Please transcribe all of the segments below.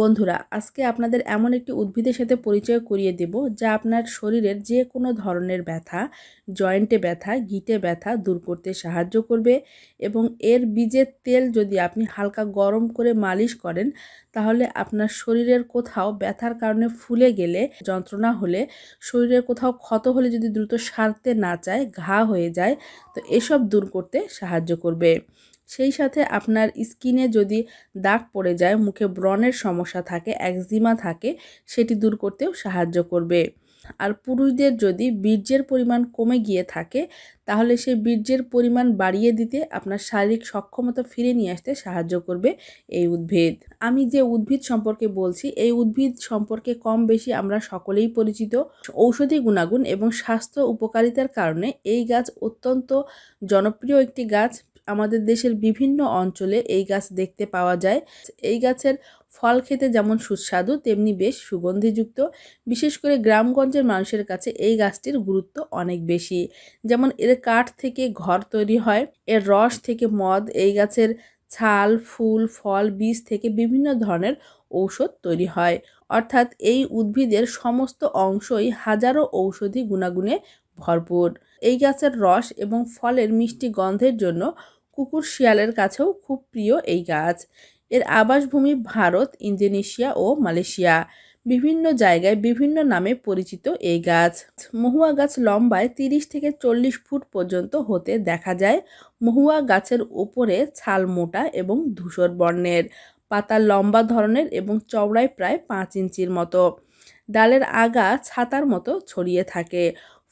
বন্ধুরা, আজকে আপনাদের এমন একটি উদ্ভিদের সাথে পরিচয় করিয়ে দেব যা আপনার শরীরের যে কোনো ধরনের ব্যথা, জয়েন্টে ব্যথা, গিটে ব্যথা দূর করতে সাহায্য করবে এবং এর বীজের তেল যদি আপনি হালকা গরম করে মালিশ করেন, তাহলে আপনার শরীরের কোথাও ব্যথার কারণে ফুলে গেলে, যন্ত্রণা হলে, শরীরের কোথাও ক্ষত হলে যদি দ্রুত সারতে না চায়, ঘা হয়ে যায়, তো এসব দূর করতে সাহায্য করবে। সেই সাথে আপনার স্কিনে যদি দাগ পড়ে যায়, মুখে ব্রণের সমস্যা থাকে, একজিমা থাকে, সেটি দূর করতেও সাহায্য করবে। আর পুরুষদের যদি বীর্যের পরিমাণ কমে গিয়ে থাকে, তাহলে সেই বীর্যের পরিমাণ বাড়িয়ে দিতে আপনার শারীরিক সক্ষমতা ফিরে নিয়ে আসতে সাহায্য করবে এই উদ্ভিদ। আমি যে উদ্ভিদ সম্পর্কে বলছি, এই উদ্ভিদ সম্পর্কে কম বেশি আমরা সকলেই পরিচিত। ঔষধি গুণাগুণ এবং স্বাস্থ্য উপকারিতার কারণে এই গাছ অত্যন্ত জনপ্রিয় একটি গাছ। আমাদের দেশের বিভিন্ন অঞ্চলে এই গাছ দেখতে পাওয়া যায়। এই গাছের ফল খেতে যেমন সুস্বাদু, তেমনি বেশ সুগন্ধিযুক্ত। বিশেষ করে গ্রামগঞ্জের মানুষের কাছে এই গাছটির গুরুত্ব অনেক বেশি। যেমন এর কাঠ থেকে ঘর তৈরি হয়, এর রস থেকে মদ, এই গাছের ছাল, ফুল, ফল, বীজ থেকে বিভিন্ন ধরনের ঔষধ তৈরি হয়। অর্থাৎ এই উদ্ভিদের সমস্ত অংশই হাজারো ঔষধি গুণাগুণে ভরপুর। এই গাছের রস এবং ফলের মিষ্টি গন্ধের জন্য কুকুর শিয়ালের কাছেও খুব প্রিয় এই গাছ। এর আবাসভূমি ভারত, ইন্দোনেশিয়া ও মালয়েশিয়া। বিভিন্ন জায়গায় বিভিন্ন নামে পরিচিত এই গাছ। মহুয়া গাছ লম্বায় তিরিশ থেকে চল্লিশ ফুট পর্যন্ত হতে দেখা যায়। মহুয়া গাছের ওপরে ছাল মোটা এবং ধূসর বর্ণের। পাতা লম্বা ধরনের এবং চওড়ায় প্রায় পাঁচ ইঞ্চির মতো। ডালের আগা ছাতার মতো ছড়িয়ে থাকে।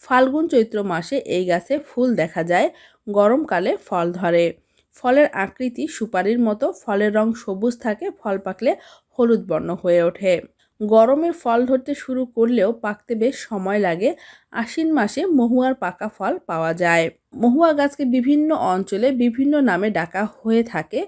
ফাল্গুন চৈত্র মাসে এই গাছে ফুল দেখা যায়। গরমকালে ফল ধরে। ফলের আকৃতি সুপারির মতো, ফলের রং সবুজ থাকে, ফল পাকলে হলুদ বর্ণ হয়ে ওঠে। গরমে ফল ধরতে শুরু করলেও পাকতে বেশ সময় লাগে। আশ্বিন মাসে মহুয়ার পাকা ফল পাওয়া যায়। মহুয়া গাছকে বিভিন্ন অঞ্চলে বিভিন্ন নামে ডাকা হয়ে থাকে।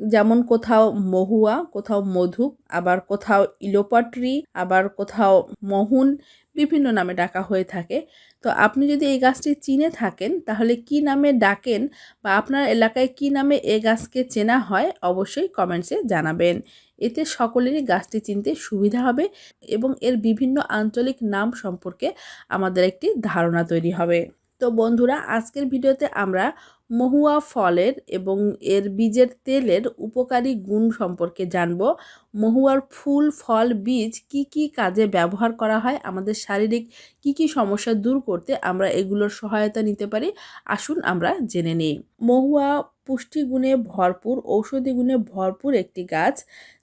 যেমন কোথাও মহুয়া, কোথাও মধু, আবার কোথাও ইলোপাট্রি, আবার কোথাও মহুন, বিভিন্ন নামে ডাকা হয়ে থাকে। তো আপনি যদি এই গাছটি চিনে থাকেন, তাহলে কি নামে ডাকেন বা আপনার এলাকায় কি নামে এ গাছকে চেনা হয়, অবশ্যই কমেন্টসে জানাবেন। এতে সকলেরই গাছটি চিনতে সুবিধা হবে এবং এর বিভিন্ন আঞ্চলিক নাম সম্পর্কে আমাদের একটি ধারণা তৈরি হবে। তো বন্ধুরা, আজকের ভিডিওতে আমরা মহুয়া ফলের এবং এর বীজের তেলের উপকারী গুণ সম্পর্কে জানব। মহুয়ার ফুল, ফল, বীজ কি কি কাজে ব্যবহার করা হয়, আমাদের শারীরিক কি কি সমস্যা দূর করতে আমরা এগুলোর সহায়তা নিতে পারি, আসুন আমরা জেনে নিই। মহুয়া পুষ্টিগুণে ভরপুর ঔষধি গুণে ভরপুর একটি গাছ।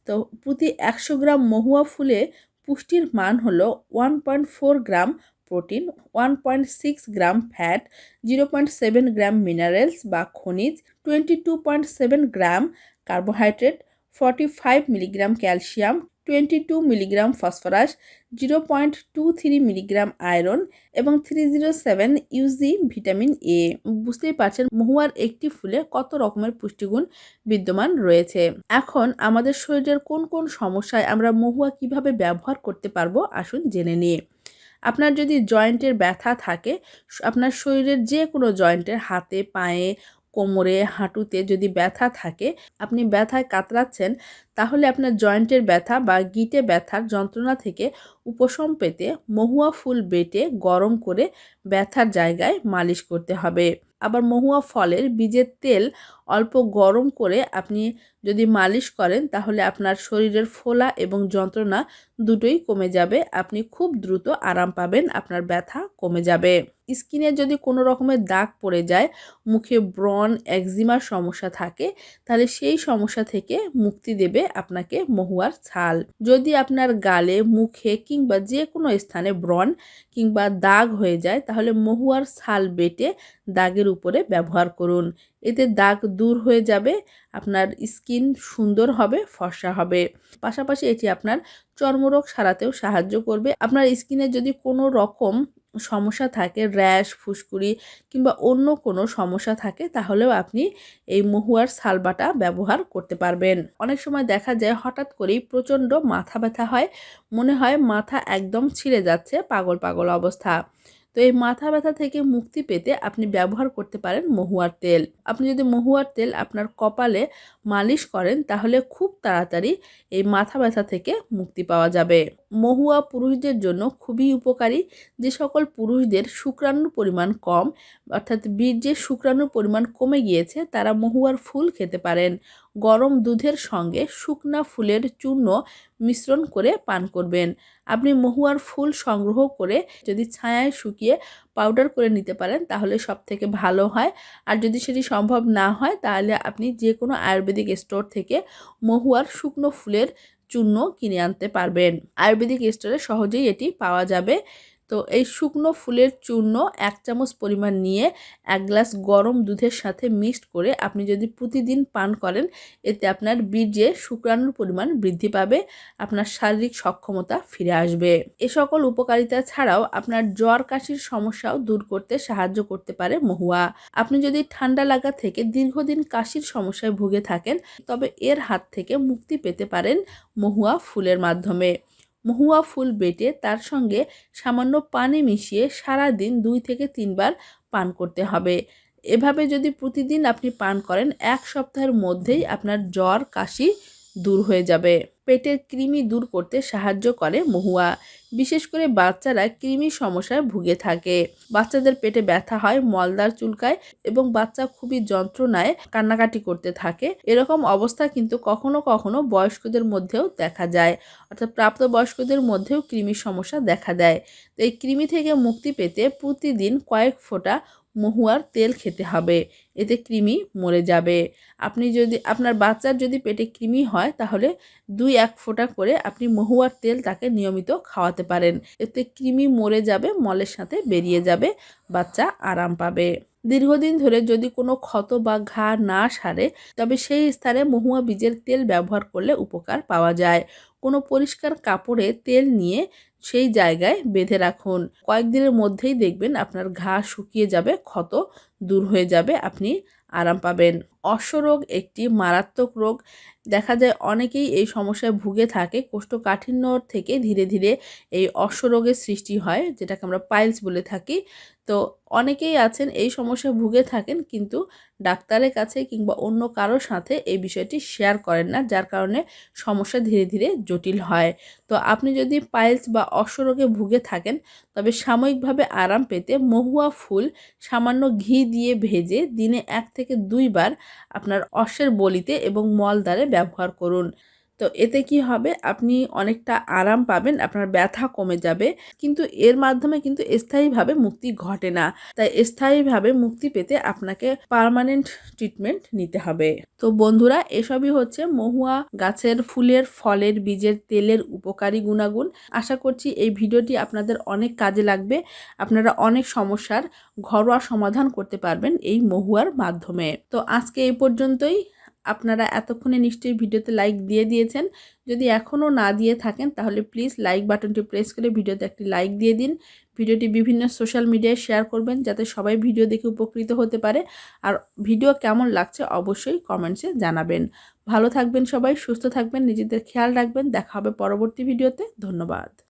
তো প্রতি একশো গ্রাম মহুয়া ফুলে পুষ্টির মান হলো one point four gram protein one point six gram fat zero point seven gram minerals বা খনিজ twenty two point seven gram carbohydrate forty five milligram calcium twenty two milligram phosphorus zero point two three milligram iron এবং three zero seven UG vitamin A বুঝতেই পারছেন মহুয়ার একটি ফুলে কত রকমের পুষ্টিগুণ বিদ্যমান রয়েছে। এখন আমাদের শরীরের কোন কোন সমস্যায় আমরা মহুয়া কীভাবে ব্যবহার করতে পারব আসুন জেনে নিয়ে আপনার যদি জয়েন্টের ব্যথা থাকে আপনার শরীরের যে কোনো জয়েন্টের হাতে, পায়ে, কোমরে, হাঁটুতে যদি ব্যথা থাকে, আপনি ব্যথায় কাতরাচ্ছেন, তাহলে আপনার জয়েন্টের ব্যথা বা গিটে ব্যথার যন্ত্রণা থেকে উপশম পেতে মহুয়া ফুল বেটে গরম করে ব্যথার জায়গায় মালিশ করতে হবে। আবার মহুয়া ফলের বীজের তেল অল্প গরম করে আপনি যদি মালিশ করেন, তাহলে আপনার শরীরের ফোলা এবং যন্ত্রণা দুটোই কমে যাবে। আপনি খুব দ্রুত আরাম পাবেন, আপনার ব্যথা কমে যাবে। স্কিনে যদি কোনো রকমের দাগ পড়ে যায়, মুখে ব্রণ একজিমার সমস্যা থাকে, তাহলে সেই সমস্যা থেকে মুক্তি দেবে আপনাকে মহুয়ার ছাল। যদি আপনার গালে, মুখে কিংবা যে কোনো স্থানে ব্রন কিংবা দাগ হয়ে যায়, তাহলে মহুয়ার ছাল বেটে দাগের উপরে ব্যবহার করুন। এতে দাগ দূর হয়ে যাবে, আপনার স্কিন সুন্দর হবে, ফর্সা হবে। পাশাপাশি এটি আপনার চর্মরোগ সারাতেও সাহায্য করবে। আপনার স্কিনে যদি কোনো রকম সমস্যা থাকে, র্যাশ, ফুসকুড়ি কিংবা অন্য কোনো সমস্যা থাকে, তাহলেও আপনি এই মহুয়ার সালবাটা ব্যবহার করতে পারবেন। অনেক সময় দেখা যায় হঠাৎ করেই প্রচণ্ড মাথা ব্যথা হয়, মনে হয় মাথা একদম ছিঁড়ে যাচ্ছে, পাগল পাগল অবস্থা। তো এই মাথা ব্যথা থেকে মুক্তি পেতে আপনি ব্যবহার করতে পারেন মহুয়ার তেল। আপনি যদি মহুয়ার তেল আপনার কপালে মালিশ করেন, তাহলে খুব তাড়াতাড়ি এই মাথা ব্যথা থেকে মুক্তি পাওয়া যাবে। মহুয়া পুরুষদের জন্য খুবই উপকারী। যে সকল পুরুষদের শুক্রাণুর পরিমাণ কম, অর্থাৎ বীর্যের শুক্রাণুর পরিমাণ কমে গিয়েছে, তারা মহুয়ার ফুল খেতে পারেন। গরম দুধের সঙ্গে শুকনা ফুলের চূর্ণ মিশ্রণ করে পান করবেন। আপনি মহুয়ার ফুল সংগ্রহ করে যদি ছায়ায় শুকিয়ে পাউডার করে নিতে পারেন, তাহলে সব থেকে ভালো হয়। আর যদি সেটি সম্ভব না হয়, তাহলে আপনি যে কোনো আয়ুর্বেদিক স্টোর থেকে মহুয়ার শুকনো ফুলের চূর্ণ কিনে আনতে পারবেন। আয়ুর্বেদিক স্টোরে সহজেই এটি পাওয়া যাবে। তো এই শুকনো ফুলের চূর্ণ এক চামচ পরিমাণ নিয়ে এক গ্লাস গরম দুধের সাথে মিক্সড করে আপনি যদি প্রতিদিন পান করেন, এতে আপনার বীর্যে শুক্রাণুর পরিমাণ বৃদ্ধি পাবে, আপনার শারীরিক সক্ষমতা ফিরে আসবে। এ সকল উপকারিতা ছাড়াও আপনার জ্বর, কাশির সমস্যাও দূর করতে সাহায্য করতে পারে মহুয়া। আপনি যদি ঠান্ডা লাগা থেকে দীর্ঘদিন কাশির সমস্যায় ভুগে থাকেন, তবে এর হাত থেকে মুক্তি পেতে পারেন মহুয়া ফুলের মাধ্যমে। মহুয়া ফুল বেটে তার সঙ্গে সামান্য পানি মিশিয়ে সারা দিন দুই থেকে তিনবার পান করতে হবে। এভাবে যদি প্রতিদিন আপনি পান করেন, এক সপ্তাহের মধ্যেই আপনার জ্বর, কাশি দূর হয়ে যাবে। পেটের কৃমি দূর করতে সাহায্য করে মহুয়া। বিশেষ করে বাচ্চারা কৃমি সমস্যায় ভুগে থাকে। বাচ্চাদের পেটে ব্যথা হয় মলদার চুলকায় এবং বাচ্চা খুবই যন্ত্রণায় কান্নাকাটি করতে থাকে। এরকম অবস্থা কিন্তু কখনো কখনো বয়স্কদের মধ্যেও দেখা যায়। অর্থাৎ প্রাপ্তবয়স্কদের মধ্যেও কৃমির সমস্যা দেখা দেয়। তো এই কৃমি থেকে মুক্তি পেতে প্রতিদিন কয়েক ফোঁটা মহুয়ার তেল খেতে হবে। এতে কৃমি মরে যাবে। আপনি যদি, আপনার বাচ্চার যদি পেটে কৃমি হয়, তাহলে দুই এক ফোঁটা করে আপনি মহুয়ার তেল তাকে নিয়মিত খাওয়াতে পারেন। এতে কৃমি মরে যাবে, মলের সাথে বেরিয়ে যাবে, বাচ্চা আরাম পাবে। দীর্ঘদিন ধরে যদি কোনো ক্ষত বা ঘা না সারে, তবে সেই স্থানে মহুয়া বীজের তেল ব্যবহার করলে উপকার পাওয়া যায়। কোনো পরিষ্কার কাপড়ে তেল নিয়ে সেই জায়গায় বেঁধে রাখুন। কয়েকদিনের মধ্যেই দেখবেন আপনার ঘা শুকিয়ে যাবে, ক্ষত দূর হয়ে যাবে, আপনি আরাম পাবেন। অশ্বরোগ একটি মারাত্মক রোগ। দেখা যায় অনেকেই এই সমস্যায় ভুগে থাকে। কোষ্ঠকাঠিন্য থেকে ধীরে ধীরে এই অশ্বরোগের সৃষ্টি হয়, যেটাকে আমরা পাইলস বলে থাকি। তো অনেকেই আছেন এই সমস্যায় ভুগে থাকেন, কিন্তু ডাক্তারের কাছে কিংবা অন্য কারোর সাথে এই বিষয়টি শেয়ার করেন না, যার কারণে সমস্যা ধীরে ধীরে জটিল হয়। তো আপনি যদি পাইলস বা অশ্বরোগে ভুগে থাকেন, তবে সাময়িকভাবে আরাম পেতে মহুয়া ফুল সামান্য ঘি দিয়ে ভেজে দিনে এক থেকে দুইবার আপনার অশ্বের বলিতে এবং মলদ্বারে ব্যবহার করুন। তো এতে কি হবে? আপনি অনেকটা আরাম পাবেন, আপনার ব্যথা কমে যাবে। কিন্তু এর মাধ্যমে কিন্তু স্থায়ীভাবে মুক্তি ঘটে না। তাই স্থায়ীভাবে মুক্তি পেতে আপনাকে পারমানেন্ট ট্রিটমেন্ট নিতে হবে। তো বন্ধুরা, এসবই হচ্ছে মহুয়া গাছের ফুলের, ফলের, বীজের, তেলের উপকারী গুণাগুণ। আশা করছি এই ভিডিওটি আপনাদের অনেক কাজে লাগবে। আপনারা অনেক সমস্যার ঘরোয়া সমাধান করতে পারবেন এই মহুয়ার মাধ্যমে। তো আজকে এই পর্যন্তই। আপনারা এতক্ষণে নিশ্চয়ই ভিডিওতে লাইক দিয়ে দিয়েছেন। যদি এখনও না দিয়ে থাকেন, তাহলে প্লিজ লাইক বাটনটি প্রেস করে ভিডিওতে একটি লাইক দিয়ে দিন। ভিডিওটি বিভিন্ন সোশ্যাল মিডিয়ায় শেয়ার করবেন, যাতে সবাই ভিডিও দেখে উপকৃত হতে পারে। আর ভিডিও কেমন লাগছে অবশ্যই কমেন্টসে জানাবেন। ভালো থাকবেন সবাই, সুস্থ থাকবেন, নিজেদের খেয়াল রাখবেন। দেখা হবে পরবর্তী ভিডিওতে। ধন্যবাদ।